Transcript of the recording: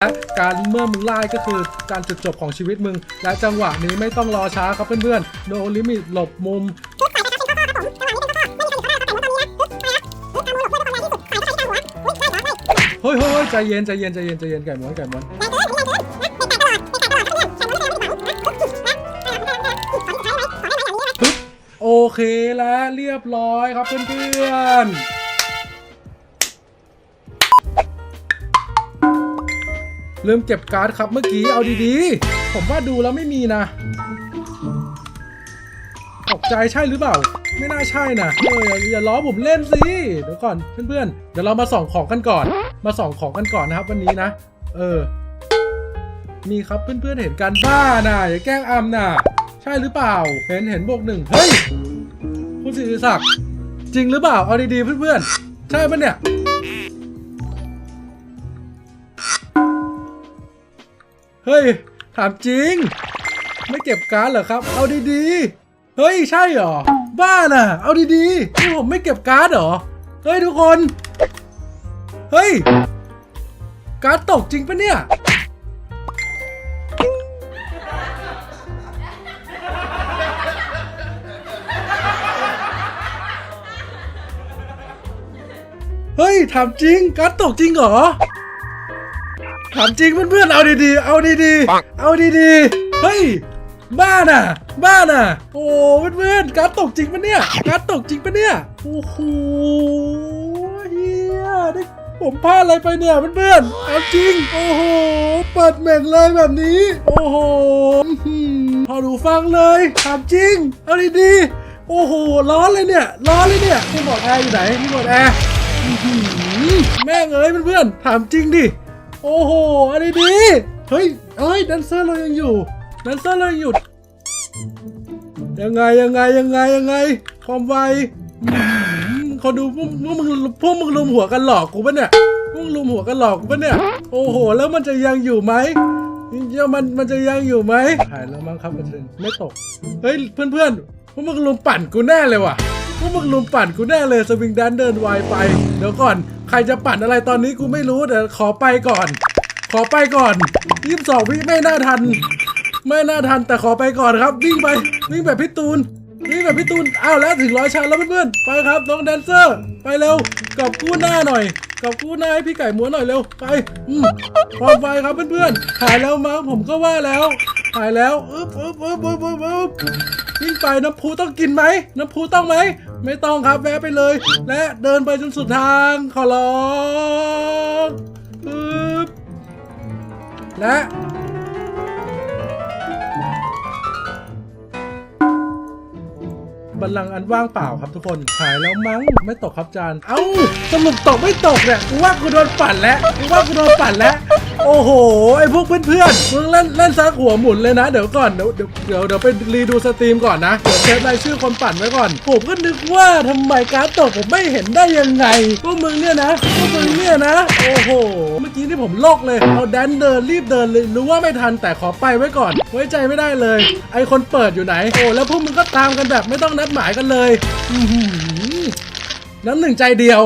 และการเมื่อมึงไล่ก็คือการจุดจบของชีวิตมึง และจังหวะนี้ไม่ต้องรอช้าครับเพื่อนๆ no limit หลบมุมเฮ้ยเฮ้ยใจเย็นใจเย็นใจเย็นใจเย็นไก่ม้วนไก่ม้วนโอเคแล้วเรียบร้อยครับเพื่อนๆ ลืมเก็บการ์ดครับเมื่อกี้เอาดีๆ ผมว่าดูแล้วไม่มีนะตกใจใช่หรือเปล่า ไม่น่าใช่นะเอออย่าอย่าล้อผมเล่นสิเดี๋ยวก่อนเพื่อนๆเดี๋ยวเรามาส่องของกันก่อน มาส่องของกันก่อนนะครับ วันนี้นะ เออ มีครับเพื่อนๆเห็นกันบ้าน่ะอย่าแกล้งอำน่ะใช่หรือเปล่า เห็นเห็นบวกหนึ่งเฮ้ยคุณศิริศักดิ์จริงหรือเปล่าเอาดีๆเพื่อนๆใช่ปะเนี่ย เฮ้ย ถามจริง ไม่เก็บการ์ดเหรอครับ เอาดีๆ เฮ้ย ใช่เหรอ บ้าน่ะ เอาดีๆนี่ผมไม่เก็บการ์ดเหรอ เฮ้ยทุกคน เฮ้ย การ์ดตกจริงปะเนี่ย เฮ้ย ถามจริง การ์ดตกจริงเหรอ ถามจริงเพื่อนๆเอาดีๆ เอาดีๆ เอาดีๆ เฮ้ย บ้าน่ะ บ้าน่ะ โอ้เพื่อนๆ การดตกจริงปะเนี่ย การดตกจริงปะเนี่ย โอ้โหเฮียนี่ผมพลาดอะไรไปเนี่ยเพื่อนๆ เอาจริง โอ้โห เปิดเหม่งเลยแบบนี้ โอ้โหอื้อหือพอดูฟังเลยถามจริง เอาดีๆ โอ้โห ร้อนเลยเนี่ย ร้อนเลยเนี่ยพี่หมดแอร์อยู่ไหนพี่หมดแอร์อื้อหือแม่งเอ้ยเพื่อนๆ ถามจริงดิ โอ้โหอันนี้ดีเฮ้ยเฮ้ยแดนเซอร์เรายังอยู่แดนเซอร์เรายังอยู่ยังไงยังไงยังไงยังไง ความไวอื้อหือเขาดูพวกพวกมึงพวกมึงลุมหัวกันหลอกกูปะเนี่ยพวกมึงลุมหัวกันหลอกกูปะเนี่ย โอ้โห แล้วมันจะยังอยู่ไหมยังมันมันจะยังอยู่ไหมหายแล้วมั้งครับมันถึงไม่ตก เฮ้ยเพื่อนเพื่อนๆพวกมึงลุมปั่นกูแน่เลยว่ะ พวกมึงลุมปั่นกูแน่เลยสวิงแดนเดินไวไป เดี๋ยวก่อน ใครจะปั่นอะไรตอนนี้กูไม่รู้เดี๋ยวขอไปก่อน ขอไปก่อนยี่สิบสองวิไม่น่าทัน ไม่น่าทันแต่ขอไปก่อนครับ วิ่งไปวิ่งแบบพี่ตูนวิ่งแบบพี่ตูนอ้าวแล้วถึงร้อยชั้นแล้วเพื่อนๆไปครับน้องแดนเซอร์ ไปเร็วกับกู้หน้าหน่อยกับกู้หน้าให้พี่ไก่ม้วนหน่อยเร็วไปอืมความไวครับเพื่อนๆหายแล้วมั้งผมก็ว่าแล้วหายแล้วอึ๊บอึ๊บอึ๊บอึ๊บอึ๊บ วิ่งไปน้ำพุต้องกินไหมน้ำพุต้องไหม ไม่ต้องครับแวะไปเลย และเดินไปจนสุดทางขอร้องอึ๊บและบัลลังก์อันว่างเปล่าครับทุกคนหายแล้วมั้งไม่ตกครับจาน เอ้าสรุปตกไม่ตกเนี่ยกูว่ากูโดนปั่นแล้วกูว่ากูโดนปั่นแล้ว โอ้โห ไอ้พวกเพื่อนๆมึงเล่นเล่นซักหัวหมุนเลยนะ เดี๋ยวก่อนเดี๋ยวเดี๋ยวเดี๋ยวเดี๋ยวไปรีดูสตรีมก่อนนะ เดี๋ยวเซฟรายชื่อคนปั่นไว้ก่อน ผมก็นึกว่าทำไมการ์ดตกผมไม่เห็นได้ยังไง พวกมึงเนี่ยนะ พวกมึงเนี่ยนะ โอ้โห เมื่อกี้นี่ผมโลกเลย เอาแดนเดินรีบเดินเลย รู้ว่าไม่ทันแต่ขอไปไว้ก่อน ไว้ใจไม่ได้เลย ไอคนเปิดอยู่ไหน โอ้แล้วพวกมึงก็ตามกันแบบไม่ต้องนัดหมายกันเลย อือหือน้ำหนึ่งใจเดียว